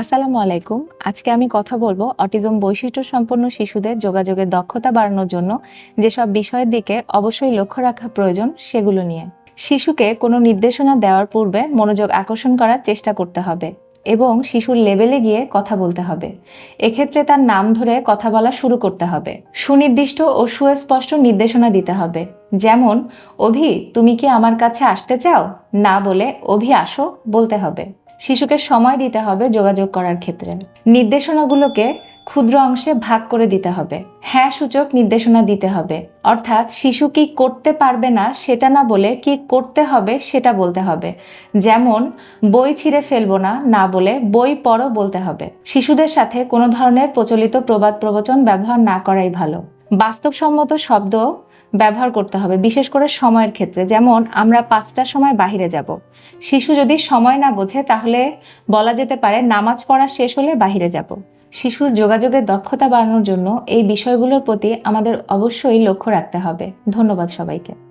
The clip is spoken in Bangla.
আসসালামু আলাইকুম। আজকে আমি কথা বলব অটিজম বৈশিষ্ট্য সম্পন্ন শিশুদের যোগাযোগের দক্ষতা বাড়ানোর জন্য যেসব বিষয়ের দিকে অবশ্যই লক্ষ্য রাখা প্রয়োজন সেগুলো নিয়ে। শিশুকে কোনো নির্দেশনা দেওয়ার পূর্বে মনোযোগ আকর্ষণ করার চেষ্টা করতে হবে এবং শিশুর লেভেলে গিয়ে কথা বলতে হবে। এক্ষেত্রে তার নাম ধরে কথা বলা শুরু করতে হবে। সুনির্দিষ্ট ও সুস্পষ্ট নির্দেশনা দিতে হবে। যেমন, অভি, তুমি কি আমার কাছে আসতে চাও? না বলে, অভি, আসো, বলতে হবে। শিশুকে সময় দিতে হবে যোগাযোগ করার ক্ষেত্রে। নির্দেশনাগুলোকে ক্ষুদ্র অংশে ভাগ করে দিতে হবে। হ্যাঁ সূচক নির্দেশনা দিতে হবে। অর্থাৎ শিশু কি করতে পারবে না সেটা না বলে কি করতে হবে সেটা বলতে হবে। যেমন, বই ছিঁড়ে ফেলব না না বলে বই পড়ো বলতে হবে। শিশুদের সাথে কোনো ধরনের প্রচলিত প্রবাদ প্রবচন ব্যবহার না করাই ভালো। বাস্তবসম্মত শব্দ ব্যবহার করতে হবে, বিশেষ করে সময়ের ক্ষেত্রে। যেমন, আমরা পাঁচটার সময় বাহিরে যাব। শিশু যদি সময় না বোঝে, তাহলে বলা যেতে পারে নামাজ পড়া শেষ হলে বাহিরে যাব। শিশুর যোগাযোগের দক্ষতা বাড়ানোর জন্য এই বিষয়গুলোর প্রতি আমাদের অবশ্যই লক্ষ্য রাখতে হবে। ধন্যবাদ সবাইকে।